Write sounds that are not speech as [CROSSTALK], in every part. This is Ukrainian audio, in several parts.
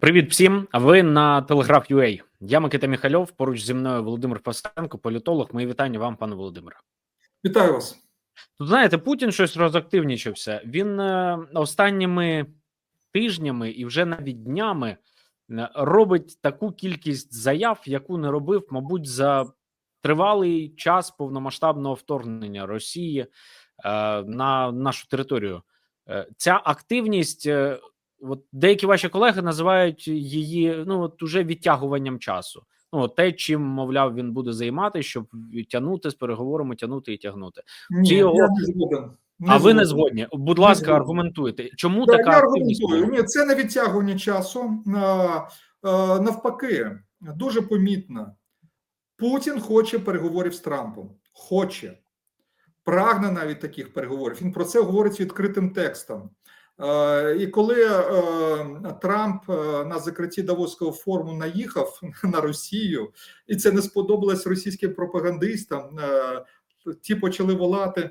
Привіт всім! Ви на Телеграф UA. Я Микита Міхальов. Поруч зі мною Володимир Пастенко, політолог. Мої вітання вам, пане Володимире. Вітаю вас. Тут знаєте, Путін щось розактивнічився. Він е, останніми тижнями і вже навіть днями робить таку кількість заяв, яку не робив, мабуть, за тривалий час повномасштабного вторгнення Росії е, на нашу територію. Е, ця активність. е, От деякі ваші колеги називають її ну от уже відтягуванням часу. Ну от те, чим мовляв, він буде займатися, щоб тягнути з переговорами, тягнути і тягнути. Ні, його- я не згоден. А ви не згодні? Будь ласка, аргументуйте, чому Да, така я аргументую. Ні, це не відтягування часу. Навпаки, дуже помітно. Путін хоче переговорів з Трампом. Хоче. Прагне навіть таких переговорів. Він про це говорить відкритим текстом. І коли е, Трамп е, на закритті Давоського форуму наїхав [LAUGHS] на Росію, і це не сподобалось російським пропагандистам, е, ті почали волати.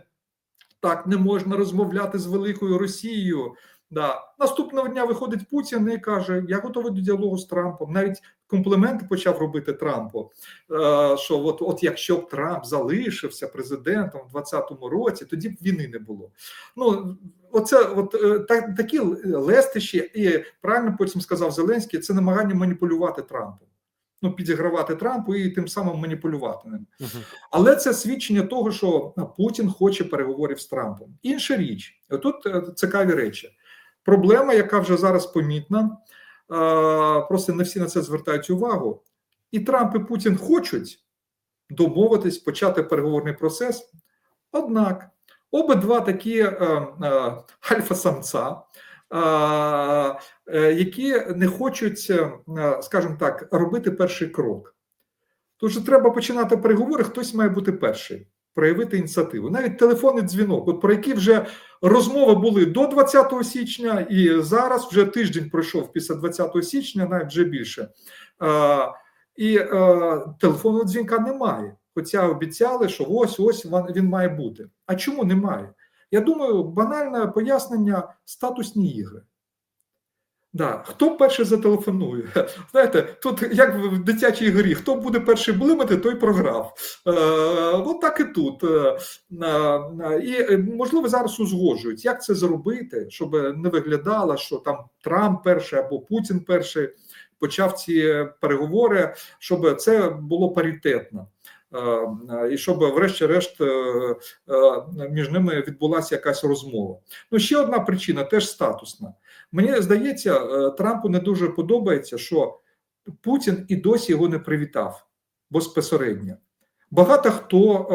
Так не можна розмовляти з великою Росією. Да. Наступного дня виходить Путін і каже: Я готовий до діалогу з Трампом. Навіть компліменти почав робити Трампу. е, Що от, от якщо б Трамп залишився президентом в 2020 році, тоді б війни не було. Ну оце от е, так, такі лестищі, і правильно потім сказав Зеленський, це намагання маніпулювати Трампом. Ну, підігравати Трампу і тим самим маніпулювати ним. Мгм. Але це свідчення того, що Путін хоче переговорів з Трампом. Інша річ, тут е, цікаві речі. Проблема, яка вже зараз помітна, просто не всі на це звертають увагу. І Трамп і Путін хочуть домовитись, почати переговорний процес. Однак обидва такі е, е, альфа-самця, які не хочуть, е, скажімо так, робити перший крок. Же треба починати переговори, хтось має бути перший, проявити ініціативу. Навіть телефонний дзвінок, от про які вже розмови були до 20 січня, і зараз вже тиждень пройшов після 20 січня, навіть вже більше. Е, і е, телефонного дзвінка немає. Хоча обіцяли, що ось ось він має бути. А чому немає? Я думаю, банальне пояснення статусні ігри. Да. Хто перший зателефонує? [LAUGHS] Знаєте, тут як в дитячій грі, хто буде перший блимати, той програв. Е, от так і тут. Е, е, і е, можливо зараз узгоджують, як це зробити, щоб не виглядало, що там Трамп перший або Путін перший почав ці переговори, щоб це було паритетно. Е, е, І щоб, врешті-решт, е, між ними відбулася якась розмова. Ну, ще одна причина теж статусна. Мені здається, Трампу не дуже подобається, що Путін і досі його не привітав безпосередньо. Багато хто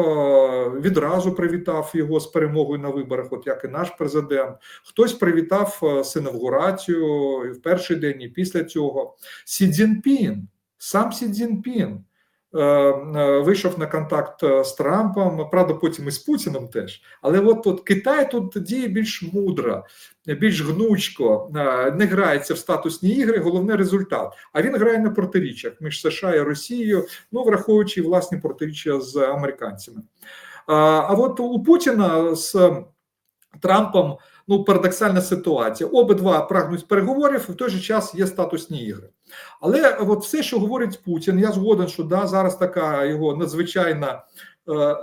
е, відразу привітав його з перемогою на виборах, от як і наш президент. Хтось привітав з інавгурацією і в перший день, і після цього. Сі Цзіньпін, сам Сі Цзіньпін вийшов на контакт е, з Трампом, правда, потім і з Путіним теж. Але от, от Китай тут діє більш мудро, більш гнучко, е, не грається в статусні ігри, головне результат. А він грає на протиріччях між США і Росією, ну враховуючи власні протиріччя з американцями. А от у Путіна з Трампом ну парадоксальна ситуація. Обидва прагнуть переговорів, в той же час є статусні ігри. Але от все, що говорить Путін, я згоден, що да, зараз така його надзвичайна е,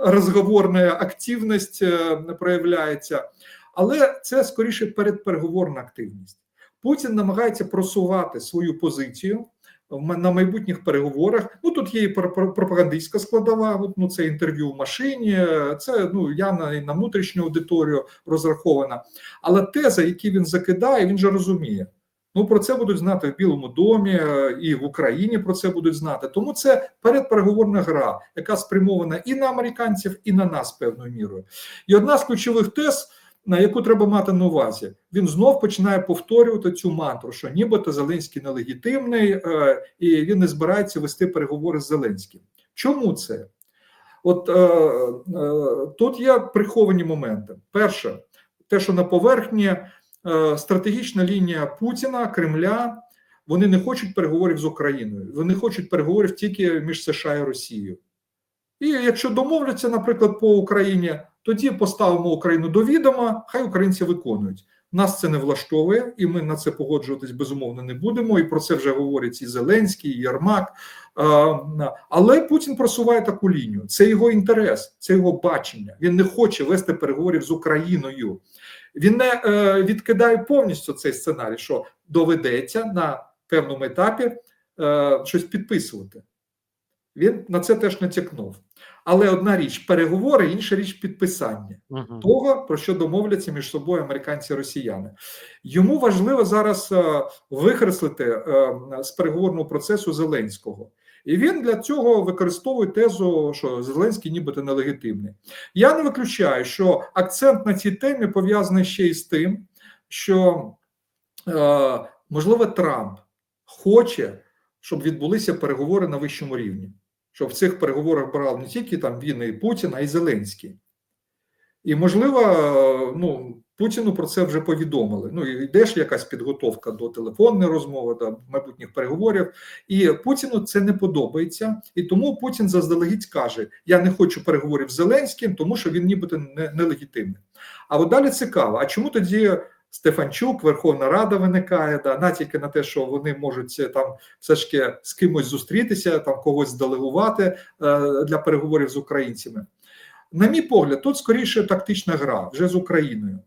розговорна активність е, проявляється, але це скоріше передпереговорна активність. Путін намагається просувати свою позицію на майбутніх переговорах. Ну тут є і пр- пр- пропагандистська складова. Ну це інтерв'ю в машині, це ну явно і на внутрішню аудиторію розрахована. Але тези, які він закидає, він же розуміє. Ну про це будуть знати в Білому домі і в Україні про це будуть знати. Тому це передпереговорна гра, яка спрямована і на американців, і на нас певною мірою. І одна з ключових тез, на яку треба мати на увазі, він знов починає повторювати цю мантру, що нібито Зеленський нелегітимний, е, і він не збирається вести переговори з Зеленським. Чому це? От е, е, тут є приховані моменти. Перше, те, що на поверхні е, стратегічна лінія Путіна, Кремля вони не хочуть переговорів з Україною. Вони хочуть переговорів тільки між США і Росією. І якщо домовляться, наприклад, по Україні, тоді поставимо Україну до відома, хай українці виконують. Нас це не влаштовує, і ми на це погоджуватись безумовно не будемо. І про це вже говорять і Зеленський, і Єрмак. Але Путін просуває таку лінію. Це його інтерес, це його бачення. Він не хоче вести переговорів з Україною. Він не е, відкидає повністю цей сценарій, що доведеться на певному етапі е, щось підписувати. Він на це теж натякнув. Але одна річ переговори, інша річ підписання Мгм. того, про що домовляться між собою американці і росіяни. Йому важливо зараз е, викреслити е, з переговорного процесу Зеленського. І він для цього використовує тезу, що Зеленський нібито нелегітимний. Я не виключаю, що акцент на цій темі пов'язаний ще й з тим, що е, можливо Трамп хоче, щоб відбулися переговори на вищому рівні, щоб в цих переговорах брав не тільки там він і Путін, а й Зеленський. І, можливо, ну, Путіну про це вже повідомили. Ну, йде ж якась підготовка до телефонної розмови, до майбутніх переговорів. І Путіну це не подобається. І тому Путін заздалегідь каже: Я не хочу переговорів з Зеленським, тому що він нібито не- нелегітимний. А от далі цікаво: а чому тоді Стефанчук, Верховна Рада виникає, да, натяки на те, що вони можуть е, там все ж таки з кимось зустрітися, там когось делегувати е, для переговорів з українцями? На мій погляд, тут скоріше тактична гра вже з Україною.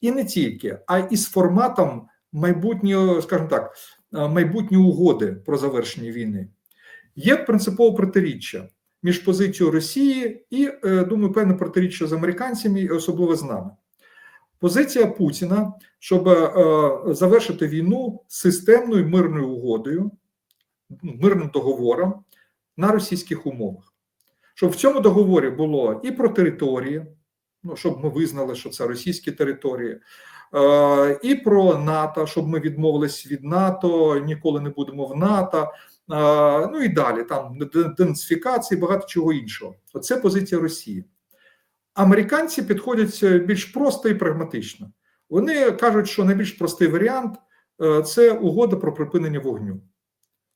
І не тільки, а і з форматом майбутнього, скажімо так, е, майбутньої угоди про завершення війни. Є принципове протиріччя між позицією Росії і, е, думаю, певне протиріччя з американцями, і особливо з нами. Позиція Путіна, щоб е, завершити війну системною мирною угодою, мирним договором на російських умовах щоб в цьому договорі було і про території, ну щоб ми визнали, що це російські території, е, і про НАТО, щоб ми відмовились від НАТО, ніколи не будемо в НАТО. е, Ну і далі там денацифікації, багато чого іншого. Оце позиція Росії. Американці підходять е, більш просто і прагматично. Вони кажуть, що найбільш простий варіант е, це угода про припинення вогню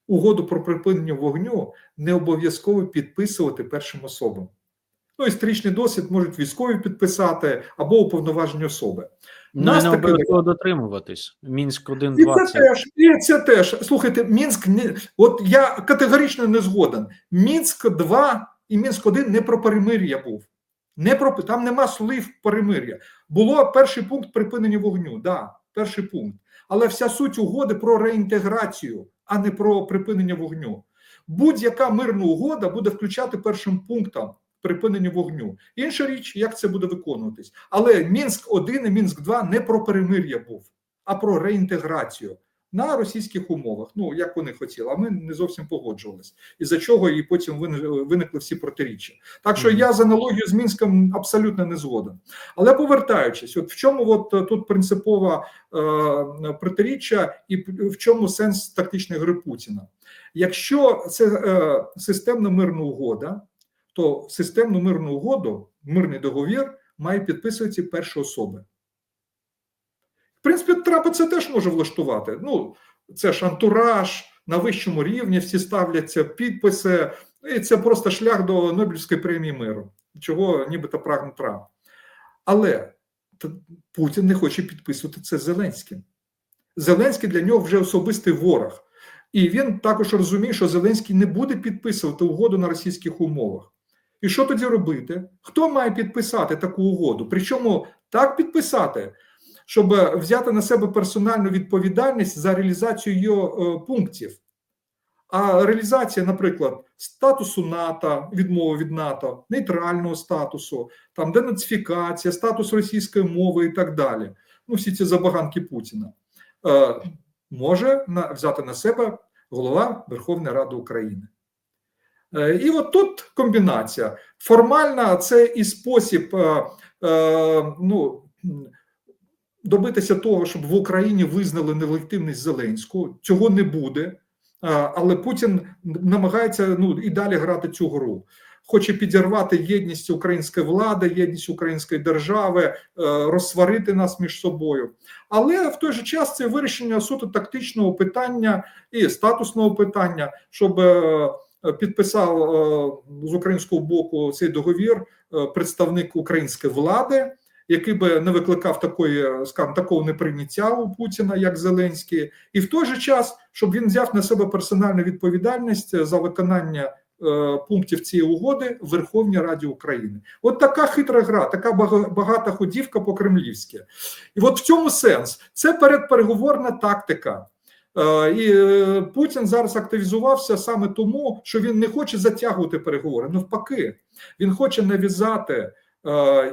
угоду про припинення вогню не обов'язково підписувати першим особам. Ну, історичний досвід можуть військові підписати або уповноважені особи. Ну, Нас не таки- обов'язково дотримуватись. Мінськ 1 І це теж, і це теж. Слухайте, Мінськ не от я категорично не згоден. Мінськ 2 і Мінськ 1 не про перемир'я був. Не про там нема слів перемир'я. Було перший пункт припинення вогню. Да, перший пункт. Але вся суть угоди про реінтеграцію, а не про припинення вогню. Будь-яка мирна угода буде включати першим пунктом припинення вогню. Інша річ, як це буде виконуватись. Але Мінськ 1 і Мінськ 2 не про перемир'я був, а про реінтеграцію на російських умовах. Ну як вони хотіли, а ми не зовсім погоджувалися. І за чого і потім виникли всі протиріччя. Так що я з аналогією з Мінськом абсолютно не згоден. Але повертаючись, от в чому от е, тут принципова е, протиріччя, і в чому сенс тактичної гри Путіна? Якщо це е, системна мирна угода, то системну мирну угоду, мирний договір має підписувати перші особи. Принципі, Трампа це теж може влаштувати. Ну, це ж антураж на вищому рівні, всі ставляться підписи, і це просто шлях до Нобелівської премії миру, чого нібито прагне Трамп. Але Путін не хоче підписувати це Зеленським. Зеленський для нього вже особистий ворог. І він також розуміє, що Зеленський не буде підписувати угоду на російських умовах. І що тоді робити? Хто має підписати таку угоду? Причому так підписати, щоб е, взяти на себе персональну відповідальність за реалізацію її е, пунктів. А реалізація, наприклад, статусу НАТО, відмови від НАТО, нейтрального статусу, там денацифікація, статус російської мови і так далі. Ну, всі ці забаганки Путіна е, може взяти на себе голова Верховної Ради України. І от тут комбінація. Формальна це і спосіб ну, добитися того, щоб в Україні визнали нелегітимність Зеленського. Цього не буде. Але Путін намагається ну, і далі грати цю гру. хоче підірвати єдність української влади, єдність української держави, е, розсварити нас між собою. Але в той же час це вирішення суто тактичного питання і статусного питання, щоб е, підписав е, з українського боку цей договір представник української влади, який би не викликав такої, скажімо, такого неприйняття у Путіна, як Зеленський, і в той же час, щоб він взяв на себе персональну відповідальність за виконання е, пунктів цієї угоди в Верховній Раді України. От така хитра гра, така бага- багата ходівка по кремлівськи. І от в цьому сенс це передпереговорна тактика. Е, І е, Путін зараз активізувався саме тому, що він не хоче затягувати переговори. Навпаки, він хоче нав'язати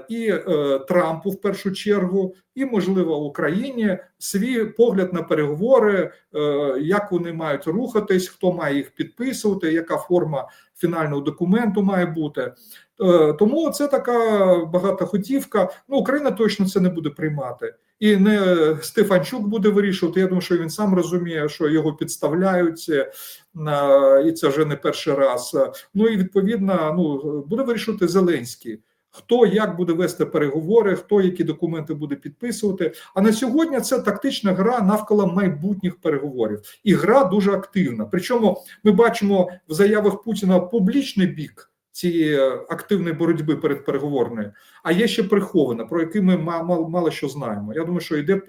і е, Трампу в першу чергу, і можливо Україні свій погляд на переговори, е, як вони мають рухатись, хто має їх підписувати, яка форма фінального документу має бути. Е, Тому це така багатоходівка. Ну, Україна точно це не буде приймати. І не Стефанчук буде вирішувати. Я думаю, що він сам розуміє, що його підставляють, е, і це вже не перший раз. Ну і відповідно, ну буде вирішувати Зеленський. Хто як буде вести переговори, хто які документи буде підписувати. А на сьогодні це тактична гра навколо майбутніх переговорів, і гра дуже активна. Причому ми бачимо в заявах Путіна публічний бік цієї активної боротьби перед переговорною, а є ще прихована, про яку ми ма- мало, що знаємо. Я думаю, що йде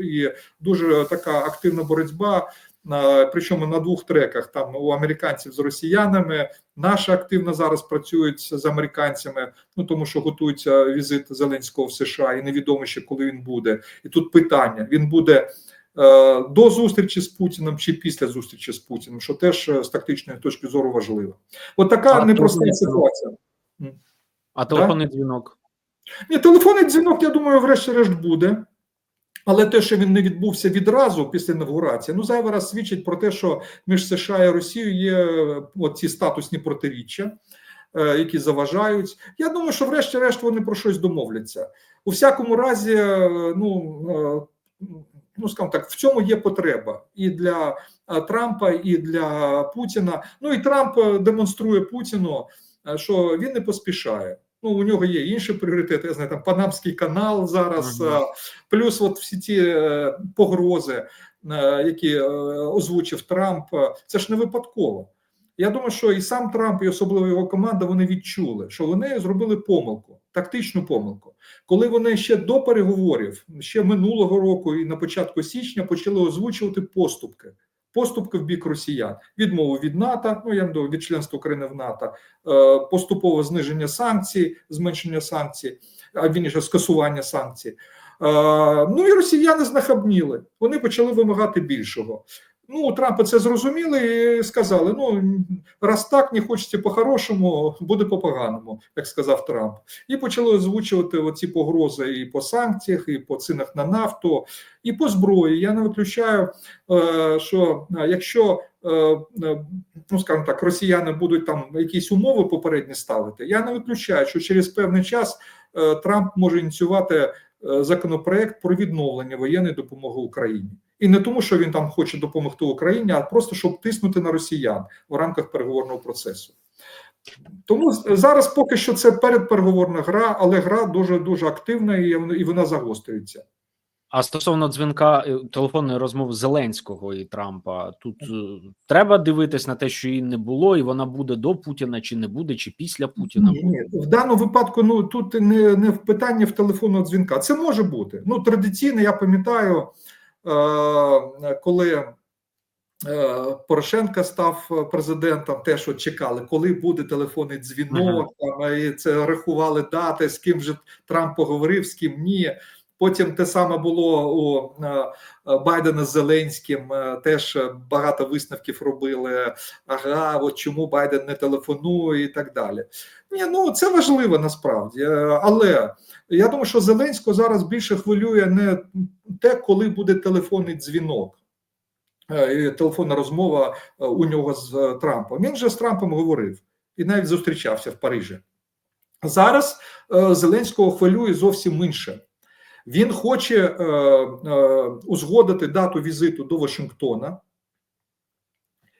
дуже така активна боротьба. На- Причому на двох треках там у американців з росіянами, наші активно зараз працюють з американцями, ну тому що готується візит Зеленського в США, і невідомо ще коли він буде. І тут питання: він буде е, до зустрічі з Путіним чи після зустрічі з Путіним, що теж е, з тактичної точки зору важливо. От така А непроста телефонний ситуація. А телефонний дзвінок. Ні, телефонний дзвінок, я думаю, врешті-решт буде. Але те, що він не відбувся відразу після інавгурації, ну зайвий раз свідчить про те, що між США і Росією є е, ці статусні протиріччя, е, які заважають. Я думаю, що врешті-решт вони про щось домовляться. У всякому разі, е, ну, ну скажімо так, в цьому є потреба і для Трампа, і для Путіна. Ну і Трамп демонструє Путіну, що він не поспішає. Ну, у нього є інші пріоритети. Я знаю, там Панамський канал зараз, е, плюс от всі ті е, погрози, е, які е, озвучив Трамп. Це ж не випадково. Я думаю, що і сам Трамп, і особливо його команда, вони відчули, що вони зробили помилку, тактичну помилку, коли вони ще до переговорів, ще минулого року і на початку січня почали озвучувати поступки. Поступки в бік росіян, відмову від НАТО, ну я не від членства України в НАТО, е, поступове зниження санкцій, зменшення санкцій, а вірніше скасування санкцій. Е, Ну і росіяни знахабніли. Вони почали вимагати більшого. Ну, у Трампа це зрозуміли і сказали: ну раз так не хочеться по-хорошому, буде по-поганому, як сказав Трамп. І почали озвучувати оці погрози і по санкціях, і по цінах на нафту, і по зброї. Я не виключаю, е, що е, якщо е, ну скажімо так, росіяни будуть там якісь умови попередні ставити, я не виключаю, що через певний час Трамп може ініціювати законопроект про відновлення воєнної допомоги Україні. І не тому, що він там хоче допомогти Україні, а просто щоб тиснути на росіян в рамках переговорного процесу. Тому зараз поки що це передпереговорна гра, але гра дуже дуже активна і вона- загострюється. А стосовно дзвінка е, телефонної розмови Зеленського і Трампа, тут е, треба дивитись на те, що її не було, і вона буде до Путіна, чи не буде, чи після Путіна Ні, буде. ні. В даному випадку ну тут не, не в питанні в телефонного дзвінка. Це може бути. Ну традиційно я пам'ятаю, коли е, Порошенка став президентом, теж от чекали, коли буде телефонний дзвінок. Там і це рахували дати, з ким же Трамп поговорив, з ким ні. Потім те саме було у е, е, Байдена з Зеленським. е, Теж багато висновків робили. Ага, от чому Байден не телефонує і так далі. Ні, ну це важливо насправді, але я думаю, що Зеленського зараз більше хвилює не те, коли буде телефонний дзвінок. Телефонна розмова у нього з Трампом. Він вже з Трампом говорив і навіть зустрічався в Парижі. Зараз Зеленського хвилює зовсім інше. Він хоче е, е, узгодити дату візиту до Вашингтона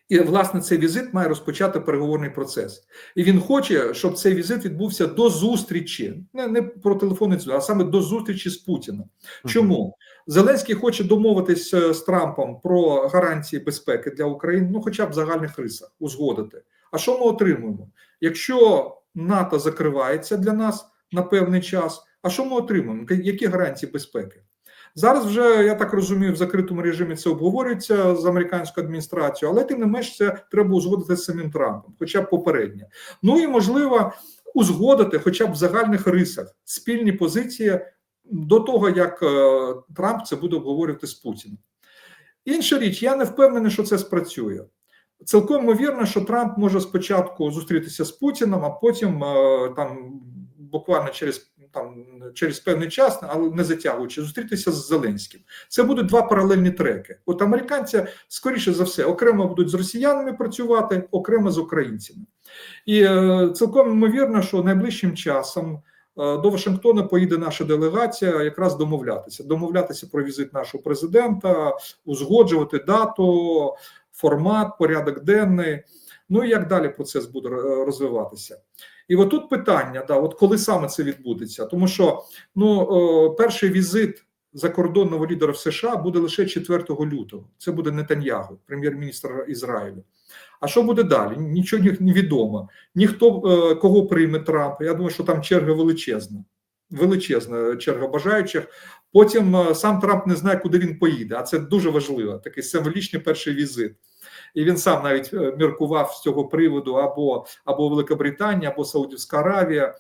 І власне цей візит має розпочати переговорний процес. І він хоче, щоб цей візит відбувся до зустрічі, не, не про телефонний дзвінок, а саме до зустрічі з Путіним. Чому Зеленський хоче домовитись е, з Трампом про гарантії безпеки для України, ну хоча б в загальних рисах, узгодити. А що ми отримуємо? Якщо НАТО закривається для нас на певний час, а що ми отримуємо? Які гарантії безпеки? Зараз вже я так розумію, в закритому режимі це обговорюється з американською адміністрацією, але тим не менш це треба узгодити з самим Трампом, хоча б попередньо. Ну і можливо узгодити, хоча б в загальних рисах, спільні позиції до того, як е, Трамп це буде обговорювати з Путіним. Інша річ, я не впевнений, що це спрацює. Цілком ймовірно, що Трамп може спочатку зустрітися з Путіним, а потім е, там буквально через там через певний час, але не затягуючи, зустрітися з Зеленським. Це будуть два паралельні треки. От американці, скоріше за все, окремо будуть з росіянами працювати, окремо з українцями. І е, цілком ймовірно, що найближчим часом. е, До Вашингтона поїде наша делегація якраз домовлятися, домовлятися про візит нашого президента, узгоджувати дату, формат, порядок денний. Ну і як далі процес буде е, розвиватися? І отут питання: да, от коли саме це відбудеться, тому що ну перший візит закордонного лідера в США буде лише 4 лютого. Це буде Нетаньягу, прем'єр-міністр Ізраїлю. А що буде далі? Нічого не відомо. Ніхто е, кого прийме Трамп. Я думаю, що там черга величезна. Величезна черга бажаючих. Потім е, сам Трамп не знає, куди він поїде. А це дуже важливо. Такий символічний перший візит. І він сам навіть е, міркував з цього приводу або або Великобританія, або Саудівська Аравія.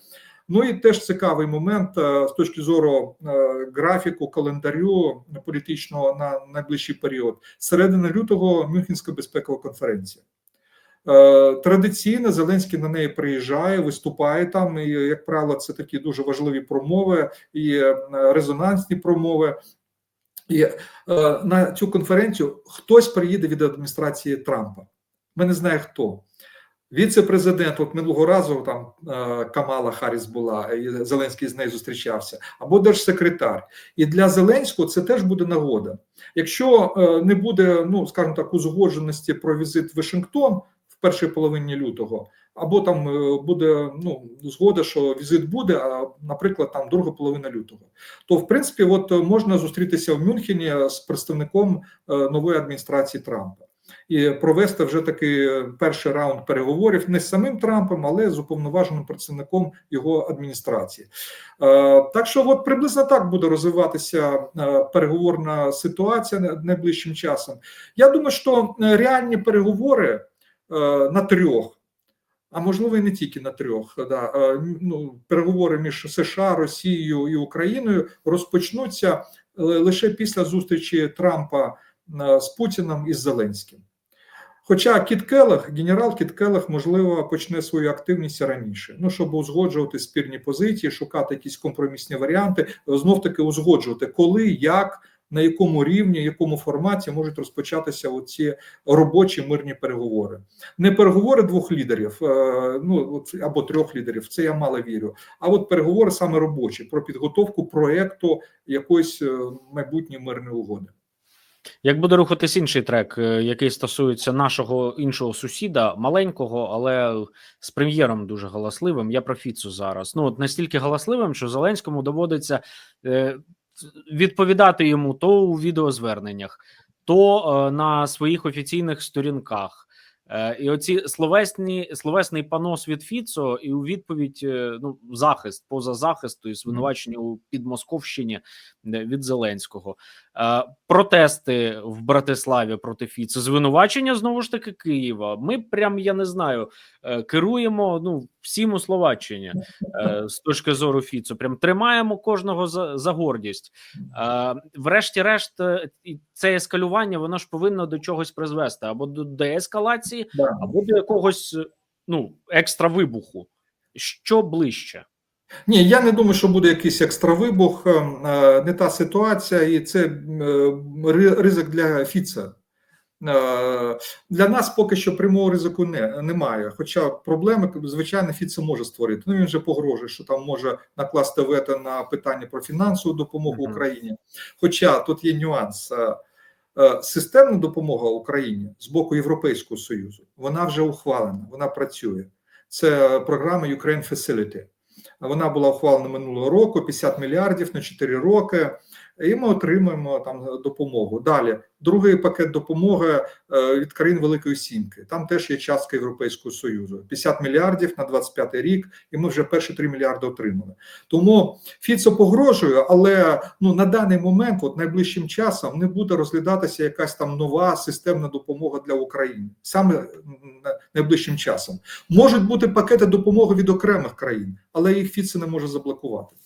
Ну і теж цікавий момент е, з точки зору е, графіку, календарю політичного на найближчий період. Середина лютого Мюнхенська безпекова конференція. Традиційно Зеленський на неї приїжджає, виступає там. І, як правило, це такі дуже важливі промови і резонансні промови. І е, на цю конференцію хтось приїде від адміністрації Трампа. Ми не знаємо хто. Віце-президент, от минулого разу там е, Камала Харріс була, і Зеленський з нею зустрічався, або держсекретар. І для Зеленського це теж буде нагода. Якщо е, не буде, ну скажімо так, узгодженості про візит в Вашингтон в першій половині лютого, або там е, буде ну згода, що візит буде, а наприклад, там друга половина лютого, то в принципі, от е, можна зустрітися в Мюнхені з представником е, нової адміністрації Трампа і провести вже такий перший раунд переговорів не з самим Трампом, але з уповноваженим представником його адміністрації. Е, Так що, от приблизно так буде розвиватися е, переговорна ситуація найближчим часом. Я думаю, що е, реальні переговори е, на трьох. А можливо, і не тільки на трьох, да ну переговори між США, Росією і Україною розпочнуться е, лише після зустрічі Трампа е, з Путіним і з Зеленським. Хоча Кіт Келех, генерал Кіт Келех, можливо, почне свою активність раніше, ну щоб узгоджувати спірні позиції, шукати якісь компромісні варіанти, знов таки узгоджувати, коли, як, на якому рівні, якому форматі можуть розпочатися оці робочі мирні переговори. Не переговори двох лідерів, е, ну або трьох лідерів, це я мало вірю. А от переговори саме робочі про підготовку проекту якоїсь е, майбутньої мирної угоди. Як буде рухатись інший трек, е, який стосується нашого іншого сусіда, маленького, але з прем'єром дуже галасливим. Я про Фіцу зараз. Ну от настільки галасливим, що Зеленському доводиться відповідати йому то у відеозверненнях, то е, на своїх офіційних сторінках. Е, І оці словесні словесний панос від Фіцо, і у відповідь е, ну захист поза захисту і звинувачення у підмосковщині від Зеленського, протести в Братиславі проти Фіцо, звинувачення знову ж таки Києва. Ми прям я не знаю, керуємо ну всім у Словаччині е, з точки зору Фіцо. Прям тримаємо кожного за, за гордість. Е, Врешті-решт, е, це ескалювання воно ж повинно до чогось призвести або до деескалації, Да. або до якогось ну екстра вибуху. Що ближче? Ні, я не думаю, що буде якийсь екстра вибух, е, не та ситуація, і це ризик для Фіца. Е, Для нас поки що прямого ризику не, немає. Хоча проблеми, звичайно, Фіце може створити. Ну він вже погрожує, що там може накласти вето на питання про фінансову допомогу. Україні. Хоча тут є нюанс. е, е, системна допомога Україні з боку Європейського Союзу, вона вже ухвалена, вона працює. Це програма Ukraine Facility. Вона була ухвалена минулого року 50 мільярдів на 4 роки, і ми отримуємо там допомогу. Далі другий пакет допомоги е, від країн Великої Сімки. Там теж є частка Європейського Союзу. 50 мільярдів на 25 рік, і ми вже перші 3 мільярди отримали. Тому Фіцо погрожує, але ну на даний момент, от найближчим часом, не буде розглядатися якась там нова системна допомога для України. Саме найближчим часом можуть бути пакети допомоги від окремих країн, але їх Фіцо не може заблокувати.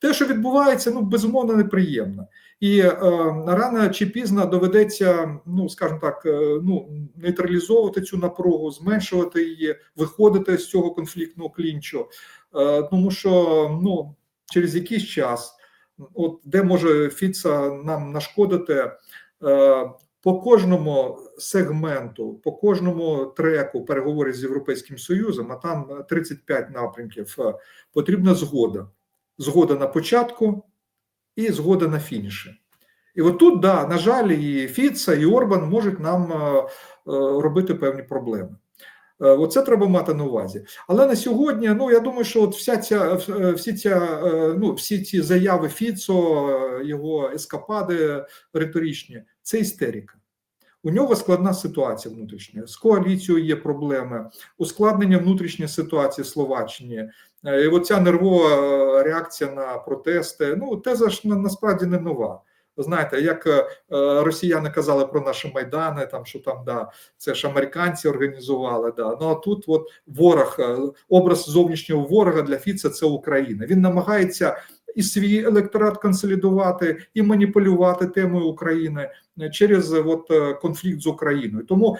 Те, що відбувається, ну безумовно неприємно, і е, рано чи пізно доведеться, ну скажімо так, е, ну нейтралізовувати цю напругу, зменшувати її, виходити з цього конфліктного клінчу, е, тому що ну через якийсь час, от де може Фіца нам нашкодити. Е, по кожному сегменту, по кожному треку переговорів з Європейським Союзом, а там 35 напрямків, е, потрібна згода. Згода на початку і згода на фініші. І от тут, да, на жаль, і Фіца, і Орбан можуть нам е, е, робити певні проблеми. Е, Оце треба мати на увазі. Але на сьогодні, ну я думаю, що от вся ця всі ця ну всі ці заяви Фіцо, його ескапади риторичні, це істерика. У нього складна ситуація внутрішня. З коаліцією є проблеми, ускладнення внутрішньої ситуації в Словаччині. Е, І оця нервова е, реакція на протести. Ну, теза ж на- насправді не нова. Знаєте, як е, росіяни казали про наші майдани, там що там да, це ж американці організували. Да. Ну а тут от ворог, образ зовнішнього ворога для Фіца це Україна. Він намагається і свій електорат консолідувати, і маніпулювати темою України через от, конфлікт з Україною. Тому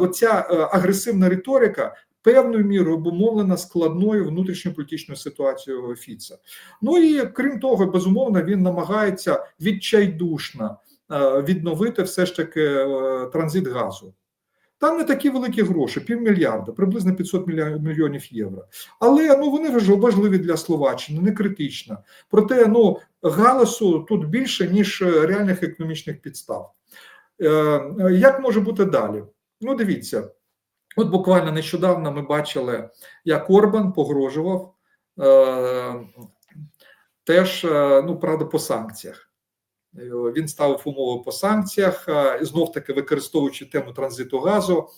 оця агресивна риторика певною мірою обумовлена складною внутрішньополітичною ситуацією Фіца. Ну і крім того, безумовно, він намагається відчайдушно е, відновити все ж таки е, транзит газу. Там не такі великі гроші, півмільярда, приблизно 500 мільйонів євро. Але ну вони важливі для Словаччини, не критично. Проте ну галасу тут більше ніж е, реальних економічних підстав. Як може бути далі? Ну, дивіться, от буквально нещодавно ми бачили, як Орбан погрожував е, теж, е, ну правда, по санкціях. Е, Він ставив умови по санкціях, е, знов таки використовуючи тему транзиту газу,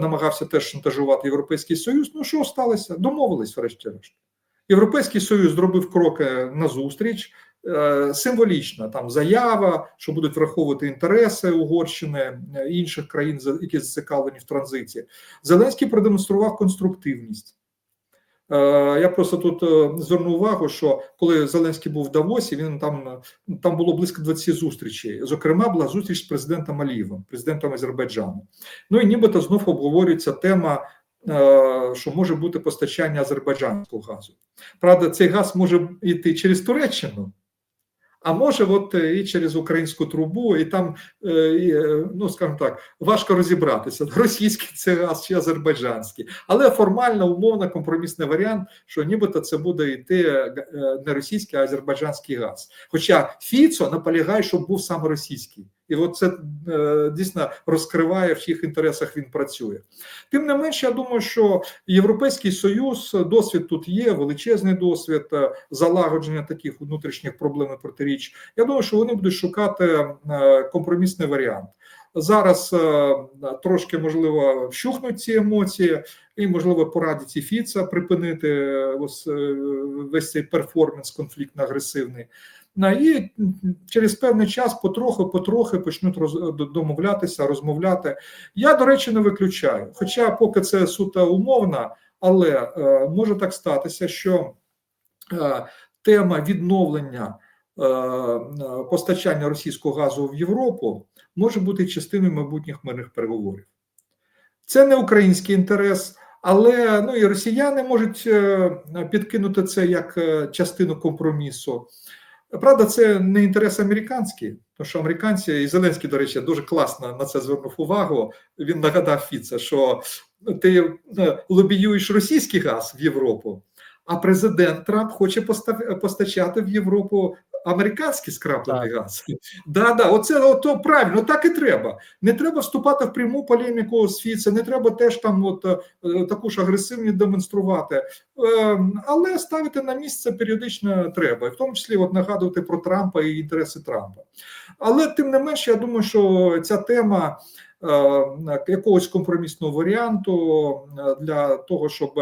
намагався теж шантажувати Європейський Союз. Ну що сталося? Домовились, врешті-решт. Європейський Союз зробив кроки назустріч. Е, Символічна там заява, що будуть враховувати інтереси Угорщини е, інших країн, які зацікавлені в транзиті. Зеленський продемонстрував конструктивність. Е, Я просто тут зверну увагу, що коли Зеленський був в Давосі, він там там було близько 20 зустрічей. Зокрема, була зустріч з президентом Алієвим, президентом Азербайджану. Ну і нібито знов обговорюється тема, що може бути постачання азербайджанського газу. Правда, цей газ може йти через Туреччину. А може, от е, і через українську трубу, і там, е, е, ну скажімо так, важко розібратися, [LAUGHS] російський це газ чи азербайджанський, але формально умовно компромісний варіант, що нібито це буде йти не російський, а азербайджанський газ. Хоча Фіцо наполягає, щоб був саме російський, і от це е, дійсно розкриває в чиїх інтересах він працює. Тим не менше, я думаю, що Європейський Союз досвід тут є, величезний досвід е, залагодження таких внутрішніх проблем і протиріч. Я думаю, що вони будуть шукати е, компромісний варіант. Зараз трошки можливо вщухнуть ці емоції, і можливо порадять і Фіца припинити ось, весь цей перформанс конфліктно агресивний. І через певний час потрохи-потрохи почнуть роз, домовлятися, розмовляти. Я, до речі, не виключаю. Хоча, поки це суто умовна, але е, може так статися, що е, тема відновлення е, е, постачання російського газу в Європу може бути частиною майбутніх мирних переговорів. Це не український інтерес, але ну і росіяни можуть е, підкинути це як е, частину компромісу. Правда, це не інтерес американські, тому що американці і Зеленський, до речі, дуже класно на це звернув увагу. Він нагадав Фіце, що ти е, лобіюєш російський газ в Європу, а президент Трамп хоче постачати в Європу американський скраплений газ. Да, да, оце ото правильно, так і треба. Не треба вступати в пряму полеміку з Фіце, не треба теж там от е, таку ж агресивність демонструвати. Е, але ставити на місце періодично треба, і в тому числі от нагадувати про Трампа і інтереси Трампа. Але тим не менш, я думаю, що ця тема е, якогось компромісного варіанту е, для того, щоб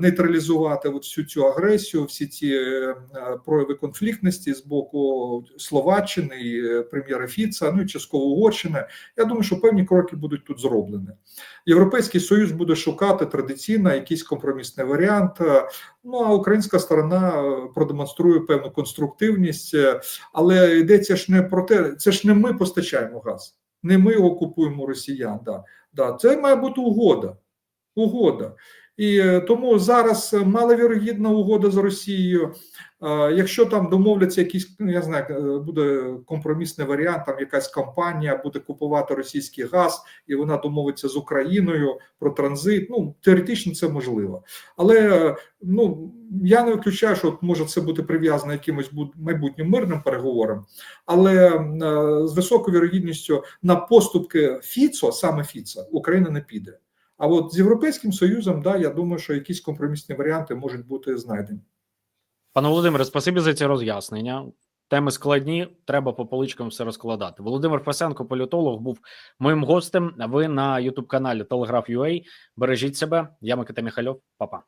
нейтралізувати от всю цю агресію, всі ці е, прояви конфліктності з боку Словаччини, і, е, прем'єра Фіца, ну і частково Угорщини. Я думаю, що певні кроки будуть тут зроблені. Європейський союз буде шукати традиційно якийсь компромісний варіант. е, Ну а українська сторона е, продемонструє певну конструктивність, е, але йдеться ж не про те, це ж не ми постачаємо газ, не ми його купуємо росіян. Да, да, це має бути угода. Угода. І е, тому зараз е, маловірогідна угода з Росією. Е, Якщо там домовляться якісь, ну, я знаю, буде компромісний варіант, там якась компанія буде купувати російський газ, і вона домовиться з Україною про транзит. Ну теоретично це можливо, але ну я не виключаю, що може це бути прив'язано якимось майбутнім мирним переговорам, але з високою вірогідністю на поступки Фіцо, саме Фіца, Україна не піде. А от з Європейським Союзом, да, я думаю, що якісь компромісні варіанти можуть бути знайдені. Пане Володимире, спасибі за ці роз'яснення. Теми складні, треба по поличкам все розкладати. Володимир Фасенко, політолог, був моїм гостем. Ви на Ютуб каналі Телеграф.ua. Бережіть себе. Я Микита Міхальов. Па-па.